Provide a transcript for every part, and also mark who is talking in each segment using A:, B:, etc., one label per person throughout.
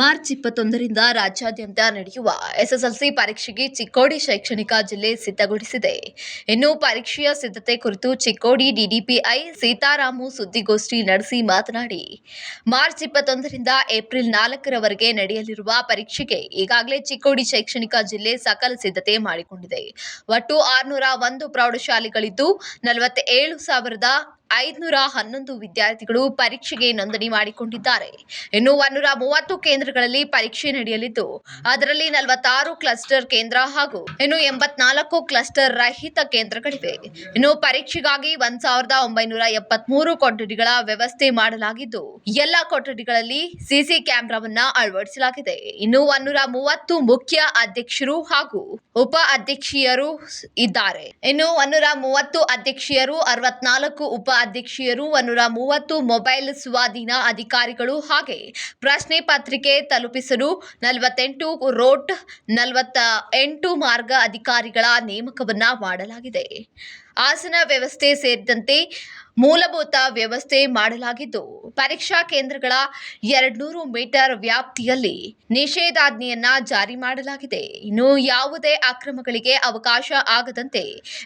A: March ಇಪ್ಪತ್ತೊಂದರಿಂದ ರಾಜ್ಯಾದ್ಯಂತ ನಡೆಯುವ ಎಸ್ಎಸ್ಎಲ್ಸಿ ಪರೀಕ್ಷೆಗೆ ಚಿಕ್ಕೋಡಿ ಶೈಕ್ಷಣಿಕ ಜಿಲ್ಲೆ ಸಿದ್ಧಗೊಳಿಸಿದೆ. ಇನ್ನು ಪರೀಕ್ಷೆಯ ಸಿದ್ಧತೆ ಕುರಿತು ಚಿಕ್ಕೋಡಿ ಡಿಡಿಪಿಐ ಸೀತಾರಾಮು ಸುದ್ದಿಗೋಷ್ಠಿ ನಡೆಸಿ ಮಾತನಾಡಿ, ಮಾರ್ಚ್ ಇಪ್ಪತ್ತೊಂದರಿಂದ ಏಪ್ರಿಲ್ ನಾಲ್ಕರವರೆಗೆ ನಡೆಯಲಿರುವ ಪರೀಕ್ಷೆಗೆ ಈಗಾಗಲೇ ಚಿಕ್ಕೋಡಿ ಶೈಕ್ಷಣಿಕ ಜಿಲ್ಲೆ ಸಕಲ ಸಿದ್ಧತೆ ಮಾಡಿಕೊಂಡಿದೆ. ಒಟ್ಟು ಆರುನೂರ ಒಂದು ಪ್ರೌಢಶಾಲೆಗಳಿದ್ದು, ನಲವತ್ತೇಳು ಸಾವಿರದ ಐದುನೂರ ಹನ್ನೊಂದು ವಿದ್ಯಾರ್ಥಿಗಳು ಪರೀಕ್ಷೆಗೆ ನೋಂದಣಿ ಮಾಡಿಕೊಂಡಿದ್ದಾರೆ. ಇನ್ನು ಒನ್ನೂರ ಮೂವತ್ತು ಕೇಂದ್ರಗಳಲ್ಲಿ ಪರೀಕ್ಷೆ ನಡೆಯಲಿದ್ದು, ಅದರಲ್ಲಿ ನಲವತ್ತಾರು ಕ್ಲಸ್ಟರ್ ಕೇಂದ್ರ ಹಾಗೂ ಇನ್ನು ಎಂಬತ್ನಾಲ್ಕು ಕ್ಲಸ್ಟರ್ ರಹಿತ ಕೇಂದ್ರಗಳಿವೆ. ಇನ್ನು ಪರೀಕ್ಷೆಗಾಗಿ ಒಂದ್ ಸಾವಿರದ ಒಂಬೈನೂರ ಎಪ್ಪತ್ಮೂರು ಕೊಠಡಿಗಳ ವ್ಯವಸ್ಥೆ ಮಾಡಲಾಗಿದ್ದು, ಎಲ್ಲ ಕೊಠಡಿಗಳಲ್ಲಿ ಸಿಸಿ ಕ್ಯಾಮೆರಾವನ್ನ ಅಳವಡಿಸಲಾಗಿದೆ. ಇನ್ನು ಒನ್ನೂರ ಮೂವತ್ತು ಮುಖ್ಯ ಅಧ್ಯಕ್ಷರು ಹಾಗೂ ಉಪ ಅಧ್ಯಕ್ಷೀಯರು ಇದ್ದಾರೆ. ಇನ್ನು ಒನ್ನೂರ ಮೂವತ್ತು ಅಧ್ಯಕ್ಷೀಯರು, ಅರವತ್ನಾಲ್ಕು ಉಪ ಅಧ್ಯಕ್ಷೀಯರು ಒನ್ನೂರ ಮೂವತ್ತು ಮೊಬೈಲ್ ಸ್ವಾಧೀನ ಅಧಿಕಾರಿಗಳು ಹಾಗೆ ಪ್ರಶ್ನೆ ಪತ್ರಿಕೆ ತಲುಪಿಸಲು ನಲವತ್ತೆಂಟು ರೋಟ್ ನಲವತ್ತ ಎಂಟು ಮಾರ್ಗ ಅಧಿಕಾರಿಗಳ ನೇಮಕವನ್ನ ಮಾಡಲಾಗಿದೆ. ಆಸನ ವ್ಯವಸ್ಥೆ ಸೇರಿದಂತೆ ಮೂಲಭೂತ ವ್ಯವಸ್ಥೆ ಮಾಡಲಾಗಿದ್ದು, ಪರೀಕ್ಷಾ ಕೇಂದ್ರಗಳ ಎರಡ್ನೂರು ಮೀಟರ್ ವ್ಯಾಪ್ತಿಯಲ್ಲಿ ನಿಷೇಧಾಜ್ಞೆಯನ್ನ ಜಾರಿ ಮಾಡಲಾಗಿದೆ. ಇನ್ನು ಯಾವುದೇ ಅಕ್ರಮಗಳಿಗೆ ಅವಕಾಶ ಆಗದಂತೆ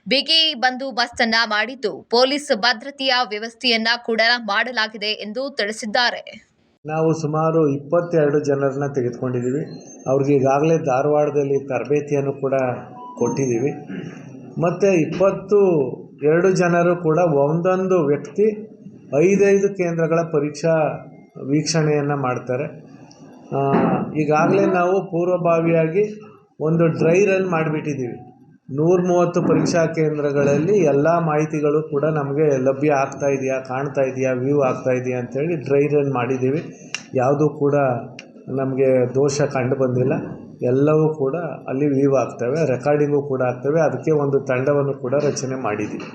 A: ಬಿಗಿ ಬಂದೋಬಸ್ತನ್ನ ಮಾಡಿದ್ದು, ಪೊಲೀಸ್ ಭದ್ರತೆಯ ವ್ಯವಸ್ಥೆಯನ್ನ ಕೂಡ ಮಾಡಲಾಗಿದೆ ಎಂದು ತಿಳಿಸಿದ್ದಾರೆ.
B: ನಾವು ಸುಮಾರು ಇಪ್ಪತ್ತೆರಡು ಜನರನ್ನ ತೆಗೆದುಕೊಂಡಿದ್ದೀವಿ. ಅವ್ರಿಗೆ ಈಗಾಗಲೇ ಧಾರವಾಡದಲ್ಲಿ ತರಬೇತಿಯನ್ನು ಕೂಡ ಕೊಟ್ಟಿದ್ದೀವಿ. ಮತ್ತು ಇಪ್ಪತ್ತು ಎರಡು ಜನರು ಕೂಡ ಒಂದೊಂದು ವ್ಯಕ್ತಿ ಐದೈದು ಕೇಂದ್ರಗಳ ಪರೀಕ್ಷಾ ವೀಕ್ಷಣೆಯನ್ನು ಮಾಡ್ತಾರೆ. ಈಗಾಗಲೇ ನಾವು ಪೂರ್ವಭಾವಿಯಾಗಿ ಒಂದು ಡ್ರೈ ರನ್ ಮಾಡಿಬಿಟ್ಟಿದ್ದೀವಿ. ನೂರ ಮೂವತ್ತು ಪರೀಕ್ಷಾ ಕೇಂದ್ರಗಳಲ್ಲಿ ಎಲ್ಲ ಮಾಹಿತಿಗಳು ಕೂಡ ನಮಗೆ ಲಭ್ಯ ಆಗ್ತಾ ಇದೆಯಾ, ಕಾಣ್ತಾ ಇದೆಯಾ, ವ್ಯೂ ಆಗ್ತಾ ಇದೆಯಾ ಅಂಥೇಳಿ ಡ್ರೈ ರನ್ ಮಾಡಿದ್ದೀವಿ. ಯಾವುದೂ ಕೂಡ ನಮಗೆ ದೋಷ ಕಂಡು ಬಂದಿಲ್ಲ. ಎಲ್ಲವೂ ಕೂಡ ಅಲ್ಲಿ ಲೀವ್ ಆಗ್ತವೆ ರೆಕಾರ್ಡಿಂಗು ಕೂಡ ಆಗ್ತವೆ. ಅದಕ್ಕೆ ಒಂದು ತಂಡವನ್ನು ಕೂಡ ರಚನೆ ಮಾಡಿದ್ದೀವಿ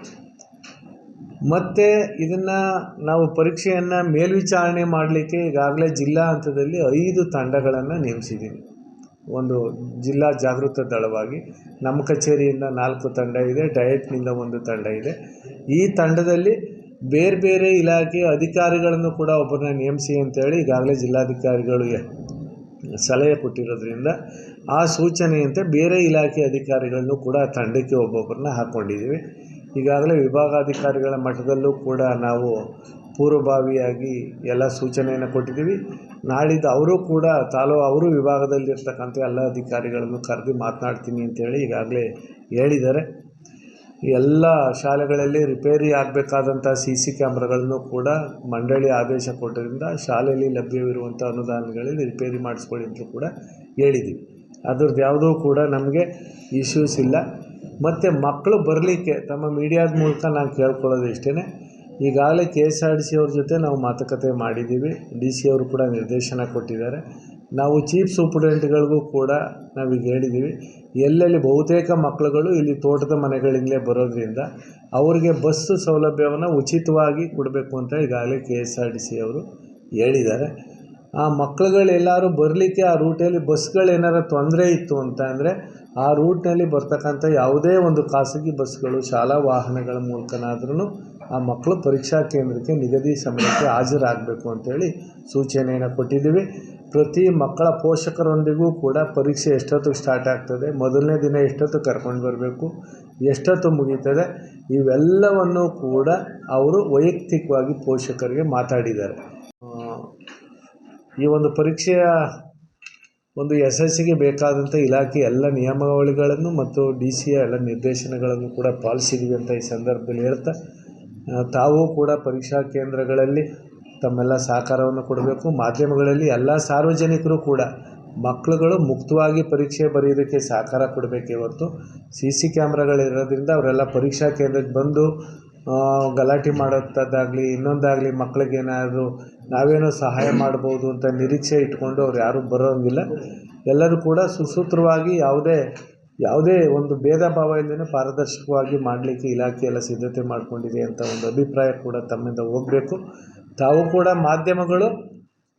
B: ಮತ್ತು ಇದನ್ನು ನಾವು ಪರೀಕ್ಷೆಯನ್ನು ಮೇಲ್ವಿಚಾರಣೆ ಮಾಡಲಿಕ್ಕೆ ಈಗಾಗಲೇ ಜಿಲ್ಲಾ ಹಂತದಲ್ಲಿ ಐದು ತಂಡಗಳನ್ನು ನೇಮಿಸಿದ್ದೀವಿ ಒಂದು ಜಿಲ್ಲಾ ಜಾಗೃತ ದಳವಾಗಿ. ನಮ್ಮ ಕಚೇರಿಯಿಂದ ನಾಲ್ಕು ತಂಡ ಇದೆ, ಡಯಟ್ನಿಂದ ಒಂದು ತಂಡ ಇದೆ. ಈ ತಂಡದಲ್ಲಿ ಬೇರೆ ಬೇರೆ ಇಲಾಖೆಯ ಅಧಿಕಾರಿಗಳನ್ನು ಕೂಡ ಒಬ್ಬರನ್ನ ನೇಮಿಸಿ ಅಂತೇಳಿ ಈಗಾಗಲೇ ಜಿಲ್ಲಾಧಿಕಾರಿಗಳು ಸಲಹೆ ಕೊಟ್ಟಿರೋದ್ರಿಂದ ಆ ಸೂಚನೆಯಂತೆ ಬೇರೆ ಇಲಾಖೆ ಅಧಿಕಾರಿಗಳನ್ನು ಕೂಡ ತಂಡಕ್ಕೆ ಒಬ್ಬೊಬ್ಬರನ್ನ ಹಾಕ್ಕೊಂಡಿದ್ದೀವಿ ಈಗಾಗಲೇ ವಿಭಾಗಾಧಿಕಾರಿಗಳ ಮಟ್ಟದಲ್ಲೂ ಕೂಡ ನಾವು ಪೂರ್ವಭಾವಿಯಾಗಿ ಎಲ್ಲ ಸೂಚನೆಯನ್ನು ಕೊಟ್ಟಿದ್ದೀವಿ. ನಾಳಿದ್ದು ಅವರು ಕೂಡ ತಾಲೂ ಅವರು ವಿಭಾಗದಲ್ಲಿರ್ತಕ್ಕಂಥ ಎಲ್ಲ ಅಧಿಕಾರಿಗಳನ್ನು ಕರೆದು ಮಾತನಾಡ್ತೀನಿ ಅಂತೇಳಿ ಈಗಾಗಲೇ ಹೇಳಿದ್ದಾರೆ. ಎಲ್ಲ ಶಾಲೆಗಳಲ್ಲಿ ರಿಪೇರಿ ಆಗಬೇಕಾದಂಥ ಸಿ ಸಿ ಕ್ಯಾಮ್ರಾಗಳನ್ನು ಕೂಡ ಮಂಡಳಿ ಆದೇಶ ಕೊಟ್ಟರಿಂದ ಶಾಲೆಯಲ್ಲಿ ಲಭ್ಯವಿರುವಂಥ ಅನುದಾನಗಳಲ್ಲಿ ರಿಪೇರಿ ಮಾಡಿಸ್ಕೊಳ್ಳಿ ಅಂತಲೂ ಕೂಡ ಹೇಳಿದ್ದೀವಿ ಅದ್ರದ್ದು ಯಾವುದೂ ಕೂಡ ನಮಗೆ ಇಶ್ಯೂಸ್ ಇಲ್ಲ. ಮತ್ತು ಮಕ್ಕಳು ಬರಲಿಕ್ಕೆ ತಮ್ಮ ಮೀಡಿಯಾದ ಮೂಲಕ ನಾನು ಕೇಳ್ಕೊಳ್ಳೋದು ಇಷ್ಟೇ ಈಗಾಗಲೇ K S R T C ಅವ್ರ ಜೊತೆ ನಾವು ಮಾತುಕತೆ ಮಾಡಿದ್ದೀವಿ. ಡಿ ಸಿ ಅವರು ಕೂಡ ನಿರ್ದೇಶನ ಕೊಟ್ಟಿದ್ದಾರೆ. ನಾವು ಚೀಫ್ ಸೂಪ್ರಿಡೆಂಟ್ಗಳಿಗೂ ಕೂಡ ನಾವೀಗ ಹೇಳಿದ್ದೀವಿ ಎಲ್ಲೆಲ್ಲಿ ಬಹುತೇಕ ಮಕ್ಕಳುಗಳು ಇಲ್ಲಿ ತೋಟದ ಮನೆಗಳಿಂದಲೇ ಬರೋದ್ರಿಂದ ಅವರಿಗೆ ಬಸ್ಸು ಸೌಲಭ್ಯವನ್ನು ಉಚಿತವಾಗಿ ಕೊಡಬೇಕು ಅಂತ ಈಗಾಗಲೇ K S R T C ಅವರು ಹೇಳಿದ್ದಾರೆ. ಆ ಮಕ್ಕಳುಗಳೆಲ್ಲರೂ ಬರಲಿಕ್ಕೆ ಆ ರೂಟಲ್ಲಿ ಬಸ್ಗಳೇನಾರ ತೊಂದರೆ ಇತ್ತು ಅಂತ ಅಂದರೆ ಆ ರೂಟ್ನಲ್ಲಿ ಬರ್ತಕ್ಕಂಥ ಯಾವುದೇ ಒಂದು ಖಾಸಗಿ ಬಸ್ಗಳು ಶಾಲಾ ವಾಹನಗಳ ಮೂಲಕನಾದ್ರೂ ಆ ಮಕ್ಕಳು ಪರೀಕ್ಷಾ ಕೇಂದ್ರಕ್ಕೆ ನಿಗದಿ ಸಮಯಕ್ಕೆ ಹಾಜರಾಗಬೇಕು ಅಂತೇಳಿ ಸೂಚನೆಯನ್ನು ಕೊಟ್ಟಿದ್ದೀವಿ. ಪ್ರತಿ ಮಕ್ಕಳ ಪೋಷಕರೊಂದಿಗೂ ಕೂಡ ಪರೀಕ್ಷೆ ಎಷ್ಟೊತ್ತಿಗೆ ಸ್ಟಾರ್ಟ್ ಆಗ್ತದೆ, ಮೊದಲನೇ ದಿನ ಎಷ್ಟೊತ್ತು ಕರ್ಕೊಂಡು ಬರಬೇಕು, ಎಷ್ಟೊತ್ತು ಮುಗೀತದೆ, ಇವೆಲ್ಲವನ್ನು ಕೂಡ ಅವರು ವೈಯಕ್ತಿಕವಾಗಿ ಪೋಷಕರಿಗೆ ಮಾತಾಡಿದ್ದಾರೆ. ಈ ಒಂದು ಪರೀಕ್ಷೆಯ ಒಂದು ಯಶಸ್ಸಿಗೆ ಬೇಕಾದಂಥ ಇಲಾಖೆ ಎಲ್ಲ ನಿಯಮಾವಳಿಗಳನ್ನು ಮತ್ತು ಡಿ ಸಿಯ ಎಲ್ಲ ನಿರ್ದೇಶನಗಳನ್ನು ಕೂಡ ಪಾಲಿಸಿದ್ವಿ ಅಂತ ಈ ಸಂದರ್ಭದಲ್ಲಿ ಹೇಳ್ತಾ ತಾವು ಕೂಡ ಪರೀಕ್ಷಾ ಕೇಂದ್ರಗಳಲ್ಲಿ ತಮ್ಮೆಲ್ಲ ಸಹಕಾರವನ್ನು ಕೊಡಬೇಕು. ಮಾಧ್ಯಮಗಳಲ್ಲಿ ಎಲ್ಲ ಸಾರ್ವಜನಿಕರು ಕೂಡ ಮಕ್ಕಳುಗಳು ಮುಕ್ತವಾಗಿ ಪರೀಕ್ಷೆ ಬರೆಯೋದಕ್ಕೆ ಸಹಕಾರ ಕೊಡಬೇಕೇ ಹೊರತು ಸಿ ಸಿ ಕ್ಯಾಮ್ರಾಗಳಿರೋದ್ರಿಂದ ಅವರೆಲ್ಲ ಪರೀಕ್ಷಾ ಕೇಂದ್ರಕ್ಕೆ ಬಂದು ಗಲಾಟೆ ಮಾಡೋಂಥದ್ದಾಗಲಿ ಇನ್ನೊಂದಾಗಲಿ ಮಕ್ಕಳಿಗೇನಾದರೂ ನಾವೇನೋ ಸಹಾಯ ಮಾಡ್ಬೋದು ಅಂತ ನಿರೀಕ್ಷೆ ಇಟ್ಕೊಂಡು ಅವ್ರು ಯಾರೂ ಬರೋಂಗಿಲ್ಲ. ಎಲ್ಲರೂ ಕೂಡ ಸುಸೂತ್ರವಾಗಿ ಯಾವುದೇ ಯಾವುದೇ ಒಂದು ಭೇದ ಭಾವ ಇಲ್ಲದೇ ಪಾರದರ್ಶಕವಾಗಿ ಮಾಡಲಿಕ್ಕೆ ಇಲಾಖೆ ಎಲ್ಲ ಸಿದ್ಧತೆ ಮಾಡಿಕೊಂಡಿದೆ ಅಂತ ಒಂದು ಅಭಿಪ್ರಾಯ ಕೂಡ ತಮ್ಮಿಂದ ಹೋಗಬೇಕು. ತಾವು ಕೂಡ ಮಾಧ್ಯಮಗಳು,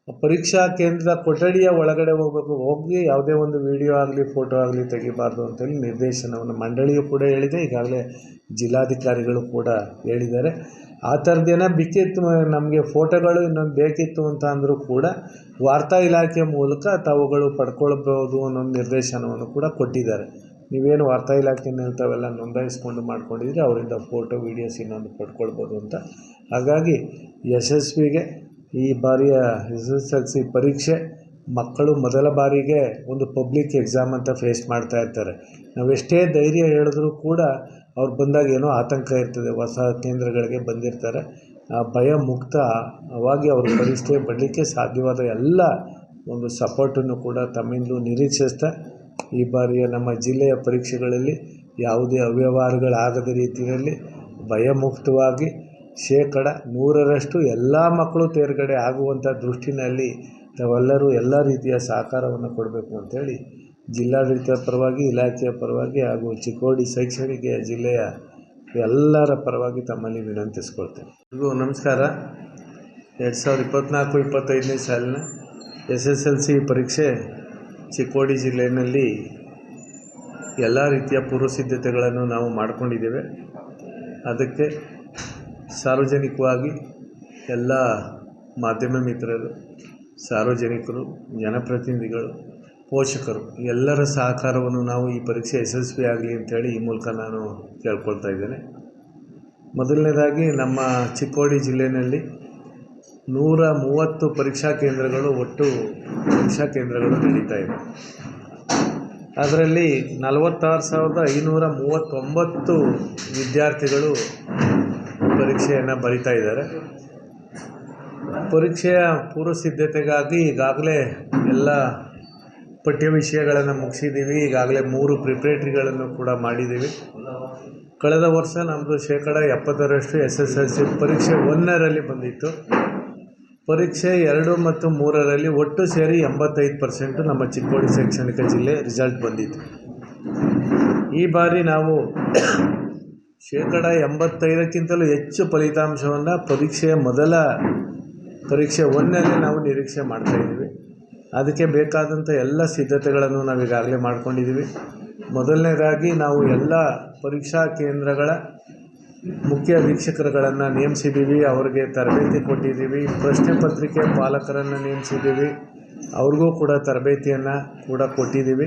B: ಪರೀಕ್ಷಾ ಕೇಂದ್ರದ ಕೊಠಡಿಯ ಒಳಗಡೆ ಹೋಗಬೇಕು. ಹೋಗಿ ಯಾವುದೇ ಒಂದು ವಿಡಿಯೋ ಆಗಲಿ, ಫೋಟೋ ಆಗಲಿ ತೆಗಿಬಾರ್ದು ಅಂತೇಳಿ ನಿರ್ದೇಶನವನ್ನು ಮಂಡಳಿಯು ಕೂಡ ಹೇಳಿದೆ. ಈಗಾಗಲೇ ಜಿಲ್ಲಾಧಿಕಾರಿಗಳು ಕೂಡ ಹೇಳಿದ್ದಾರೆ. ಆ ಥರದ್ದೇನೋ ಬಿಕ್ಕಿತ್ತು ನಮಗೆ ಫೋಟೋಗಳು ಇನ್ನೊಂದು ಬೇಕಿತ್ತು ಅಂತ ಅಂದರೂ ಕೂಡ ವಾರ್ತಾ ಇಲಾಖೆ ಮೂಲಕ ತಾವುಗಳು ಪಡ್ಕೊಳ್ಬೋದು ಅನ್ನೋ ನಿರ್ದೇಶನವನ್ನು ಕೂಡ ಕೊಟ್ಟಿದ್ದಾರೆ. ನೀವೇನು ವಾರ್ತಾ ಇಲಾಖೆ ತಾವೆಲ್ಲ ನೋಂದಾಯಿಸ್ಕೊಂಡು ಮಾಡ್ಕೊಂಡಿದ್ರೆ ಅವರಿಂದ ಫೋಟೋ ವೀಡಿಯೋಸ್ ಇನ್ನೊಂದು ಪಡ್ಕೊಳ್ಬೋದು ಅಂತ. ಹಾಗಾಗಿ ಯಶಸ್ವಿಗೆ ಈ ಬಾರಿಯ ಎಸ್ ಎಸ್ ಎಲ್ ಸಿ ಪರೀಕ್ಷೆ ಮಕ್ಕಳು ಮೊದಲ ಬಾರಿಗೆ ಒಂದು ಪಬ್ಲಿಕ್ ಎಕ್ಸಾಮ್ ಅಂತ ಫೇಸ್ ಮಾಡ್ತಾ ಇರ್ತಾರೆ. ನಾವೆಷ್ಟೇ ಧೈರ್ಯ ಹೇಳಿದ್ರೂ ಕೂಡ ಅವ್ರು ಬಂದಾಗ ಏನೋ ಆತಂಕ ಇರ್ತದೆ, ಹೊಸ ಕೇಂದ್ರಗಳಿಗೆ ಬಂದಿರ್ತಾರೆ. ಆ ಭಯ ಮುಕ್ತವಾಗಿ ಅವರು ಪರೀಕ್ಷೆ ಬರಲಿಕ್ಕೆ ಸಾಧ್ಯವಾದ ಎಲ್ಲ ಒಂದು ಸಪೋರ್ಟನ್ನು ಕೂಡ ತಮ್ಮಿಂದಲೂ ನಿರೀಕ್ಷಿಸ್ತಾ ಈ ಬಾರಿಯ ನಮ್ಮ ಜಿಲ್ಲೆಯ ಪರೀಕ್ಷೆಗಳಲ್ಲಿ ಯಾವುದೇ ಅವ್ಯವಹಾರಗಳಾಗದ ರೀತಿಯಲ್ಲಿ ಭಯಮುಕ್ತವಾಗಿ ಶೇಕಡ ನೂರರಷ್ಟು ಎಲ್ಲ ಮಕ್ಕಳು ತೇರ್ಗಡೆ ಆಗುವಂಥ ದೃಷ್ಟಿನಲ್ಲಿ ತಾವೆಲ್ಲರೂ ಎಲ್ಲ ರೀತಿಯ ಸಹಕಾರವನ್ನು ಕೊಡಬೇಕು ಅಂಥೇಳಿ ಜಿಲ್ಲಾಡಳಿತ ಪರವಾಗಿ, ಇಲಾಖೆಯ ಪರವಾಗಿ ಹಾಗೂ ಚಿಕ್ಕೋಡಿ ಶೈಕ್ಷಣಿಕ ಜಿಲ್ಲೆಯ ಎಲ್ಲರ ಪರವಾಗಿ ತಮ್ಮಲ್ಲಿ ವಿನಂತಿಸ್ಕೊಳ್ತೇನೆ. ಎಲ್ರಿಗೂ ನಮಸ್ಕಾರ. ಎರಡು ಸಾವಿರದ ಇಪ್ಪತ್ತ್ನಾಲ್ಕು ಇಪ್ಪತ್ತೈದನೇ ಸಾಲಿನ ಎಸ್ ಎಸ್ ಎಲ್ ಸಿ ಪರೀಕ್ಷೆ ಚಿಕ್ಕೋಡಿ ಜಿಲ್ಲೆಯಲ್ಲಿ ಎಲ್ಲ ರೀತಿಯ ಪೂರ್ವ ಸಿದ್ಧತೆಗಳನ್ನು ನಾವು ಮಾಡಿಕೊಂಡಿದ್ದೇವೆ. ಅದಕ್ಕೆ ಸಾರ್ವಜನಿಕವಾಗಿ ಎಲ್ಲ ಮಾಧ್ಯಮ ಮಿತ್ರರು, ಸಾರ್ವಜನಿಕರು, ಜನಪ್ರತಿನಿಧಿಗಳು, ಪೋಷಕರು, ಎಲ್ಲರ ಸಹಕಾರವನ್ನು ನಾವು ಈ ಪರೀಕ್ಷೆ ಯಶಸ್ವಿ ಆಗಲಿ ಅಂತೇಳಿ ಈ ಮೂಲಕ ನಾನು ಕೇಳ್ಕೊಳ್ತಾ ಇದ್ದೇನೆ. ಮೊದಲನೇದಾಗಿ ನಮ್ಮ ಚಿಕ್ಕೋಡಿ ಜಿಲ್ಲೆಯಲ್ಲಿ ನೂರ ಮೂವತ್ತು ಪರೀಕ್ಷಾ ಕೇಂದ್ರಗಳು ಒಟ್ಟು ಪರೀಕ್ಷಾ ಕೇಂದ್ರಗಳು ನಡೀತಾ ಇವೆ ಅದರಲ್ಲಿ ನಲವತ್ತಾರು ಸಾವಿರದ ಐನೂರ ಮೂವತ್ತೊಂಬತ್ತು ವಿದ್ಯಾರ್ಥಿಗಳು ಪರೀಕ್ಷೆಯನ್ನು ಬರಿತಾ ಇದ್ದಾರೆ. ಪರೀಕ್ಷೆಯ ಪೂರ್ವ ಸಿದ್ಧತೆಗಾಗಿ ಈಗಾಗಲೇ ಎಲ್ಲ ಪಠ್ಯ ವಿಷಯಗಳನ್ನು ಮುಗಿಸಿದ್ದೀವಿ ಈಗಾಗಲೇ ಮೂರು ಪ್ರಿಪ್ರೇಟ್ರಿಗಳನ್ನು ಕೂಡ ಮಾಡಿದ್ದೀವಿ ಕಳೆದ ವರ್ಷ ನಮ್ಮದು ಶೇಕಡ ಎಪ್ಪತ್ತರಷ್ಟು ಎಸ್ ಎಸ್ ಎಲ್ ಸಿ ಪರೀಕ್ಷೆ ಒಂದರಲ್ಲಿ ಬಂದಿತ್ತು. ಪರೀಕ್ಷೆ ಎರಡು ಮತ್ತು ಮೂರರಲ್ಲಿ ಒಟ್ಟು ಸೇರಿ ಎಂಬತ್ತೈದು ಪರ್ಸೆಂಟು ನಮ್ಮ ಚಿಕ್ಕೋಡಿ ಶೈಕ್ಷಣಿಕ ಜಿಲ್ಲೆ ರಿಸಲ್ಟ್ ಬಂದಿತ್ತು. ಈ ಬಾರಿ ನಾವು ಶೇಕಡ ಎಂಬತ್ತೈದಕ್ಕಿಂತಲೂ ಹೆಚ್ಚು ಫಲಿತಾಂಶವನ್ನು ಪರೀಕ್ಷೆಯ ಮೊದಲ ಪರೀಕ್ಷೆ ಒಂದರಲ್ಲಿ ನಾವು ನಿರೀಕ್ಷೆ ಮಾಡ್ತಾಯಿದ್ದೀವಿ ಅದಕ್ಕೆ ಬೇಕಾದಂಥ ಎಲ್ಲ ಸಿದ್ಧತೆಗಳನ್ನು ನಾವು ಈಗಾಗಲೇ ಮಾಡ್ಕೊಂಡಿದ್ದೀವಿ. ಮೊದಲನೇದಾಗಿ ನಾವು ಎಲ್ಲ ಪರೀಕ್ಷಾ ಕೇಂದ್ರಗಳ ಮುಖ್ಯ ವೀಕ್ಷಕರುಗಳನ್ನು ನೇಮಿಸಿದ್ದೀವಿ ಅವ್ರಿಗೆ ತರಬೇತಿ ಕೊಟ್ಟಿದ್ದೀವಿ ಪ್ರಶ್ನೆ ಪತ್ರಿಕೆ ಪಾಲಕರನ್ನು ನೇಮಿಸಿದ್ದೀವಿ ಅವ್ರಿಗೂ ಕೂಡ ತರಬೇತಿಯನ್ನು ಕೂಡ ಕೊಟ್ಟಿದ್ದೀವಿ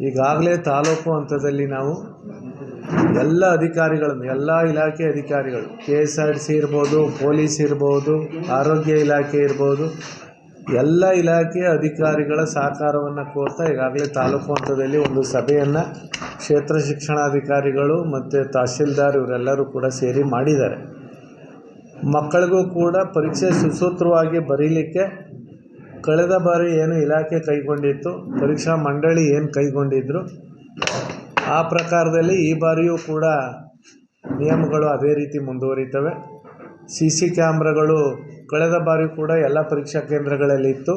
B: ಈಗಾಗಲೇ ತಾಲೂಕು ಹಂತದಲ್ಲಿ ನಾವು ಎಲ್ಲ ಅಧಿಕಾರಿಗಳನ್ನು, ಎಲ್ಲ ಇಲಾಖೆ ಅಧಿಕಾರಿಗಳು ಕೆ ಎಸ್ ಆರ್ ಸಿ ಇರ್ಬೋದು, ಪೊಲೀಸ್ ಇರ್ಬೋದು, ಆರೋಗ್ಯ ಇಲಾಖೆ ಇರ್ಬೋದು ಎಲ್ಲ ಇಲಾಖೆಯ ಅಧಿಕಾರಿಗಳ ಸಹಕಾರವನ್ನು ಕೋರ್ತಾ ಈಗಾಗಲೇ ತಾಲೂಕು ಹಂತದಲ್ಲಿ ಒಂದು ಸಭೆಯನ್ನು ಕ್ಷೇತ್ರ ಶಿಕ್ಷಣಾಧಿಕಾರಿಗಳು ಮತ್ತು ತಹಶೀಲ್ದಾರ್ ಇವರೆಲ್ಲರೂ ಕೂಡ ಸೇರಿ ಮಾಡಿದ್ದಾರೆ. ಮಕ್ಕಳಿಗೂ ಕೂಡ ಪರೀಕ್ಷೆ ಸುಸೂತ್ರವಾಗಿ ಬರೀಲಿಕ್ಕೆ ಕಳೆದ ಬಾರಿ ಏನು ಇಲಾಖೆ ಕೈಗೊಂಡಿತ್ತು, ಪರೀಕ್ಷಾ ಮಂಡಳಿ ಏನು ಕೈಗೊಂಡಿದ್ರು, ಆ ಪ್ರಕಾರದಲ್ಲಿ ಈ ಬಾರಿಯೂ ಕೂಡ ನಿಯಮಗಳು ಅದೇ ರೀತಿ ಮುಂದುವರಿತವೆ. ಸಿ ಸಿ ಕ್ಯಾಮ್ರಾಗಳು ಕಳೆದ ಬಾರಿ ಕೂಡ ಎಲ್ಲ ಪರೀಕ್ಷಾ ಕೇಂದ್ರಗಳಲ್ಲಿ ಇತ್ತು.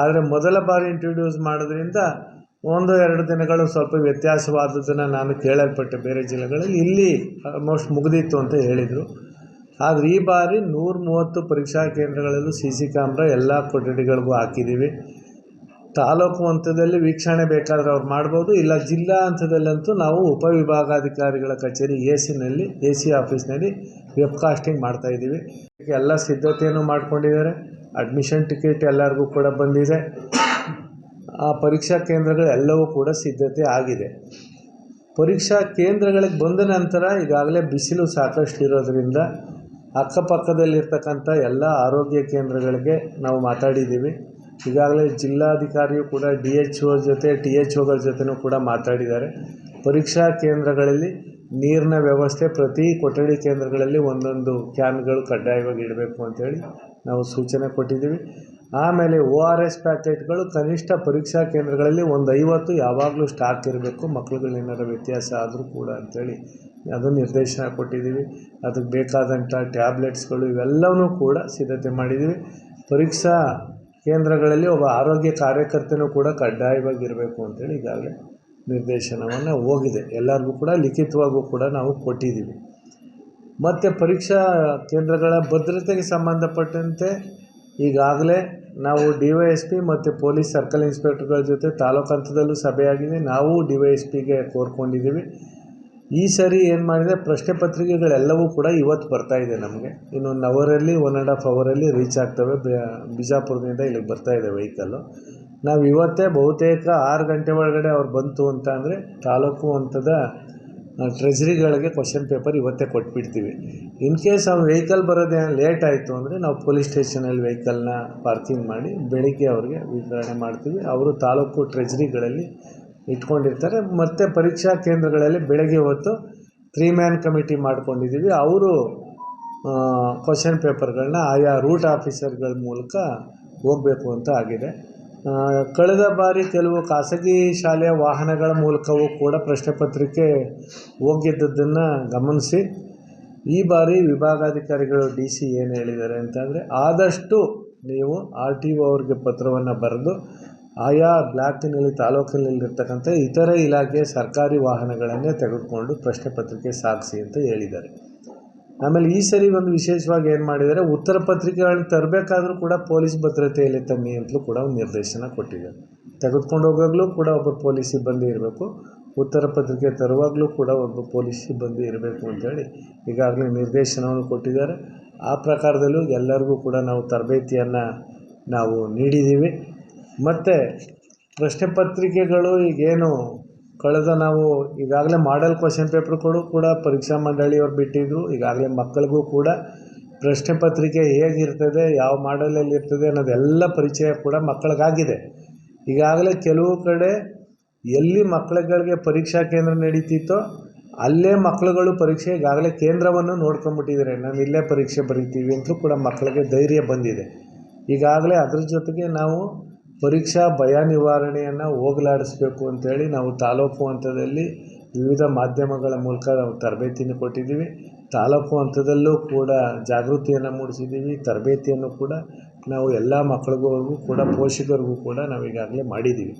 B: ಆದರೆ ಮೊದಲ ಬಾರಿ ಇಂಟ್ರೊಡ್ಯೂಸ್ ಮಾಡೋದ್ರಿಂದ ಒಂದು, ಎರಡು ದಿನಗಳು ಸ್ವಲ್ಪ ವ್ಯತ್ಯಾಸವಾದದ್ದನ್ನು ನಾನು ಕೇಳಲ್ಪಟ್ಟೆ ಬೇರೆ ಜಿಲ್ಲೆಗಳಲ್ಲಿ. ಇಲ್ಲಿ ಆಲ್ಮೋಸ್ಟ್ ಮುಗಿದಿತ್ತು ಅಂತ ಹೇಳಿದರು. ಆದರೆ ಈ ಬಾರಿ ನೂರ ಮೂವತ್ತು ಪರೀಕ್ಷಾ ಕೇಂದ್ರಗಳಲ್ಲೂ ಸಿ ಸಿ ಕ್ಯಾಮ್ರಾ ಎಲ್ಲ ಕೊಠಡಿಗಳಿಗೂ ಹಾಕಿದ್ದೀವಿ ತಾಲೂಕು ಹಂತದಲ್ಲಿ ವೀಕ್ಷಣೆ ಬೇಕಾದರೆ ಅವ್ರು ಮಾಡ್ಬೋದು. ಇಲ್ಲ ಜಿಲ್ಲಾ ಹಂತದಲ್ಲಂತೂ ನಾವು ಉಪವಿಭಾಗಾಧಿಕಾರಿಗಳ ಕಚೇರಿ ಎ ಸಿನಲ್ಲಿ ಎ ಸಿ ಆಫೀಸ್ನಲ್ಲಿ ವೆಬ್ಕಾಸ್ಟಿಂಗ್ ಮಾಡ್ತಾಯಿದ್ದೀವಿ ಎಲ್ಲ ಸಿದ್ಧತೆಯನ್ನು ಮಾಡ್ಕೊಂಡಿದ್ದಾರೆ. ಅಡ್ಮಿಷನ್ ಟಿಕೆಟ್ ಎಲ್ಲರಿಗೂ ಕೂಡ ಬಂದಿದೆ. ಆ ಪರೀಕ್ಷಾ ಕೇಂದ್ರಗಳು ಎಲ್ಲವೂ ಕೂಡ ಸಿದ್ಧತೆ ಆಗಿದೆ. ಪರೀಕ್ಷಾ ಕೇಂದ್ರಗಳಿಗೆ ಬಂದ ನಂತರ ಈಗಾಗಲೇ ಬಿಸಿಲು ಸಾಕಷ್ಟು ಇರೋದರಿಂದ ಅಕ್ಕಪಕ್ಕದಲ್ಲಿರ್ತಕ್ಕಂಥ ಎಲ್ಲ ಆರೋಗ್ಯ ಕೇಂದ್ರಗಳಿಗೆ ನಾವು ಮಾತಾಡಿದ್ದೀವಿ. ಈಗಾಗಲೇ ಜಿಲ್ಲಾಧಿಕಾರಿಯು ಕೂಡ ಡಿ ಎಚ್ ಒ ಜೊತೆ ಟಿ ಎಚ್ ಒಗಳ ಜೊತೆನೂ ಕೂಡ ಮಾತಾಡಿದ್ದಾರೆ. ಪರೀಕ್ಷಾ ಕೇಂದ್ರಗಳಲ್ಲಿ ನೀರಿನ ವ್ಯವಸ್ಥೆ ಪ್ರತಿ ಕೊಠಡಿ ಕೇಂದ್ರಗಳಲ್ಲಿ ಒಂದೊಂದು ಕ್ಯಾನ್ಗಳು ಕಡ್ಡಾಯವಾಗಿ ಇಡಬೇಕು ಅಂತೇಳಿ ನಾವು ಸೂಚನೆ ಕೊಟ್ಟಿದ್ದೀವಿ. ಆಮೇಲೆ ಒ ಆರ್ ಎಸ್ ಪ್ಯಾಕೆಟ್ಗಳು ಕನಿಷ್ಠ ಪರೀಕ್ಷಾ ಕೇಂದ್ರಗಳಲ್ಲಿ ಒಂದು ಐವತ್ತು ಯಾವಾಗಲೂ ಸ್ಟಾಕ್ ಇರಬೇಕು ಮಕ್ಳುಗಳೇನಾರ ವ್ಯತ್ಯಾಸ ಆದರೂ ಕೂಡ ಅಂಥೇಳಿ ಅದು ನಿರ್ದೇಶನ ಕೊಟ್ಟಿದ್ದೀವಿ. ಅದಕ್ಕೆ ಬೇಕಾದಂಥ ಟ್ಯಾಬ್ಲೆಟ್ಸ್ಗಳು ಇವೆಲ್ಲವೂ ಕೂಡ ಸಿದ್ಧತೆ ಮಾಡಿದ್ದೀವಿ. ಪರೀಕ್ಷಾ ಕೇಂದ್ರಗಳಲ್ಲಿ ಒಬ್ಬ ಆರೋಗ್ಯ ಕಾರ್ಯಕರ್ತನೂ ಕೂಡ ಕಡ್ಡಾಯವಾಗಿ ಇರಬೇಕು ಅಂತೇಳಿ ಈಗಾಗಲೇ ನಿರ್ದೇಶನವನ್ನು ಹೋಗಿದೆ. ಎಲ್ಲರಿಗೂ ಕೂಡ ಲಿಖಿತವಾಗೂ ಕೂಡ ನಾವು ಕೊಟ್ಟಿದ್ದೀವಿ. ಮತ್ತು ಪರೀಕ್ಷಾ ಕೇಂದ್ರಗಳ ಭದ್ರತೆಗೆ ಸಂಬಂಧಪಟ್ಟಂತೆ ಈಗಾಗಲೇ ನಾವು ಡಿ ವೈ ಎಸ್ ಪಿ ಮತ್ತು ಪೊಲೀಸ್ ಸರ್ಕಲ್ ಇನ್ಸ್ಪೆಕ್ಟರ್ಗಳ ಜೊತೆ ತಾಲೂಕು ಹಂತದಲ್ಲೂ ಸಭೆಯಾಗಿದೆ. ನಾವು ಡಿ ವೈ ಎಸ್ ಪಿಗೆ ಕೋರ್ಕೊಂಡಿದ್ದೀವಿ. ಈ ಸರಿ ಏನು ಮಾಡಿದೆ, ಪ್ರಶ್ನೆ ಪತ್ರಿಕೆಗಳೆಲ್ಲವೂ ಕೂಡ ಇವತ್ತು ಬರ್ತಾ ಇದೆ ನಮಗೆ. ಇನ್ನೊಂದು ಅವರಲ್ಲಿ ಒನ್ ಆ್ಯಂಡ್ ಹಾಫ್ ಅವರಲ್ಲಿ ರೀಚ್ ಆಗ್ತವೆ. ಬಿಜಾಪುರದಿಂದ ಇಲ್ಲಿಗೆ ಬರ್ತಾ ಇದೆ ವೆಹಿಕಲ್ಲು ನಾವು ಇವತ್ತೇ ಬಹುತೇಕ ಆರು ಗಂಟೆ ಒಳಗಡೆ ಅವ್ರು ಬಂತು ಅಂತ ಅಂದರೆ ತಾಲೂಕು ಹಂತದ ಟ್ರೆಜರಿಗಳಿಗೆ ಕ್ವಶನ್ ಪೇಪರ್ ಇವತ್ತೇ ಕೊಟ್ಬಿಡ್ತೀವಿ. ಇನ್ ಕೇಸ್ ಅವ್ನು ವೆಹಿಕಲ್ ಬರೋದೇ ಲೇಟ್ ಆಯಿತು ಅಂದರೆ ನಾವು ಪೊಲೀಸ್ ಸ್ಟೇಷನಲ್ಲಿ ವೆಹಿಕಲ್ನ ಪಾರ್ಕಿಂಗ್ ಮಾಡಿ ಬೆಳಿಗ್ಗೆ ಅವ್ರಿಗೆ ವಿತರಣೆ ಮಾಡ್ತೀವಿ. ಅವರು ತಾಲೂಕು ಟ್ರೆಜರಿಗಳಲ್ಲಿ ಇಟ್ಕೊಂಡಿರ್ತಾರೆ. ಮತ್ತು ಪರೀಕ್ಷಾ ಕೇಂದ್ರಗಳಲ್ಲಿ ಬೆಳಗ್ಗೆ ಹೊತ್ತು ತ್ರೀ ಮ್ಯಾನ್ ಕಮಿಟಿ ಮಾಡ್ಕೊಂಡಿದ್ದೀವಿ ಅವರು ಕ್ವಶನ್ ಪೇಪರ್ಗಳನ್ನ ಆಯಾ ರೂಟ್ ಆಫೀಸರ್ಗಳ ಮೂಲಕ ಹೋಗಬೇಕು ಅಂತ ಆಗಿದೆ. ಕಳೆದ ಬಾರಿ ಕೆಲವು ಖಾಸಗಿ ಶಾಲೆಯ ವಾಹನಗಳ ಮೂಲಕವೂ ಕೂಡ ಪ್ರಶ್ನೆ ಪತ್ರಿಕೆ ಹೋಗಿದ್ದದ್ದನ್ನು ಗಮನಿಸಿ, ಈ ಬಾರಿ ವಿಭಾಗಾಧಿಕಾರಿಗಳು ಡಿ ಸಿ ಏನು ಹೇಳಿದ್ದಾರೆ ಅಂತಂದರೆ, ಆದಷ್ಟು ನೀವು ಆರ್ ಟಿ ಒ ಅವ್ರಿಗೆ ಪತ್ರವನ್ನು ಬರೆದು, ಆಯಾ ಬ್ಲಾಕಿನಲ್ಲಿ ತಾಲೂಕಿನಲ್ಲಿರ್ತಕ್ಕಂಥ ಇತರೆ ಇಲಾಖೆಯ ಸರ್ಕಾರಿ ವಾಹನಗಳನ್ನೇ ತೆಗೆದುಕೊಂಡು ಪ್ರಶ್ನೆ ಪತ್ರಿಕೆ ಸಾಗಿಸಿ ಅಂತ ಹೇಳಿದ್ದಾರೆ. ಆಮೇಲೆ ಈ ಸರಿ ಒಂದು ವಿಶೇಷವಾಗಿ ಏನು ಮಾಡಿದ್ದಾರೆ, ಉತ್ತರ ಪತ್ರಿಕೆಗಳನ್ನ ತರಬೇಕಾದ್ರೂ ಕೂಡ ಪೊಲೀಸ್ ಭದ್ರತೆಯಲ್ಲಿ ತನ್ನಿ ಅಂತಲೂ ಕೂಡ ಒಂದು ನಿರ್ದೇಶನ ಕೊಟ್ಟಿದ್ದಾರೆ. ತೆಗೆದುಕೊಂಡು ಹೋಗಾಗಲೂ ಕೂಡ ಒಬ್ಬ ಪೊಲೀಸ್ ಸಿಬ್ಬಂದಿ ಇರಬೇಕು, ಉತ್ತರ ಪತ್ರಿಕೆ ತರುವಾಗಲೂ ಕೂಡ ಒಬ್ಬ ಪೊಲೀಸ್ ಸಿಬ್ಬಂದಿ ಇರಬೇಕು ಅಂತೇಳಿ ಈಗಾಗಲೇ ನಿರ್ದೇಶನವನ್ನು ಕೊಟ್ಟಿದ್ದಾರೆ. ಆ ಪ್ರಕಾರದಲ್ಲೂ ಎಲ್ಲರಿಗೂ ಕೂಡ ನಾವು ತರಬೇತಿಯನ್ನು ನಾವು ನೀಡಿದ್ದೀವಿ. ಮತ್ತು ಪ್ರಶ್ನೆ ಪತ್ರಿಕೆಗಳು ಈಗೇನು ಕಳೆದ ನಾವು ಈಗಾಗಲೇ ಮಾಡೆಲ್ ಕ್ವಶನ್ ಪೇಪರ್ ಕೂಡ ಪರೀಕ್ಷಾ ಮಂಡಳಿಯವ್ರು ಬಿಟ್ಟಿದ್ದರು ಈಗಾಗಲೇ ಮಕ್ಕಳಿಗೂ ಕೂಡ ಪ್ರಶ್ನೆ ಪತ್ರಿಕೆ ಹೇಗಿರ್ತದೆ, ಯಾವ ಮಾಡೆಲಲ್ಲಿ ಇರ್ತದೆ ಅನ್ನೋದೆಲ್ಲ ಪರಿಚಯ ಕೂಡ ಮಕ್ಕಳಿಗಾಗಿದೆ. ಈಗಾಗಲೇ ಕೆಲವು ಕಡೆ ಎಲ್ಲಿ ಮಕ್ಕಳುಗಳಿಗೆ ಪರೀಕ್ಷಾ ಕೇಂದ್ರ ನಡೀತಿತ್ತೋ ಅಲ್ಲೇ ಮಕ್ಕಳುಗಳು ಪರೀಕ್ಷೆ ಈಗಾಗಲೇ ಕೇಂದ್ರವನ್ನು ನೋಡ್ಕೊಂಬಿಟ್ಟಿದ್ದಾರೆ ನಾವು ಇಲ್ಲೇ ಪರೀಕ್ಷೆ ಬರೀತೀವಿ ಅಂತಲೂ ಕೂಡ ಮಕ್ಕಳಿಗೆ ಧೈರ್ಯ ಬಂದಿದೆ. ಈಗಾಗಲೇ ಅದ್ರ ಜೊತೆಗೆ ನಾವು ಪರೀಕ್ಷಾ ಭಯ ನಿವಾರಣೆಯನ್ನು ಹೋಗಲಾಡಿಸ್ಬೇಕು ಅಂತೇಳಿ ನಾವು ತಾಲೂಕು ಹಂತದಲ್ಲಿ ವಿವಿಧ ಮಾಧ್ಯಮಗಳ ಮೂಲಕ ನಾವು ತರಬೇತಿಯನ್ನು ಕೊಟ್ಟಿದ್ದೀವಿ. ತಾಲೂಕು ಹಂತದಲ್ಲೂ ಕೂಡ ಜಾಗೃತಿಯನ್ನು ಮೂಡಿಸಿದ್ದೀವಿ. ತರಬೇತಿಯನ್ನು ಕೂಡ ನಾವು ಎಲ್ಲ ಮಕ್ಕಳಿಗೂ ಕೂಡ ಪೋಷಕರಿಗೂ ಕೂಡ ನಾವು ಈಗಾಗಲೇ ಮಾಡಿದ್ದೀವಿ.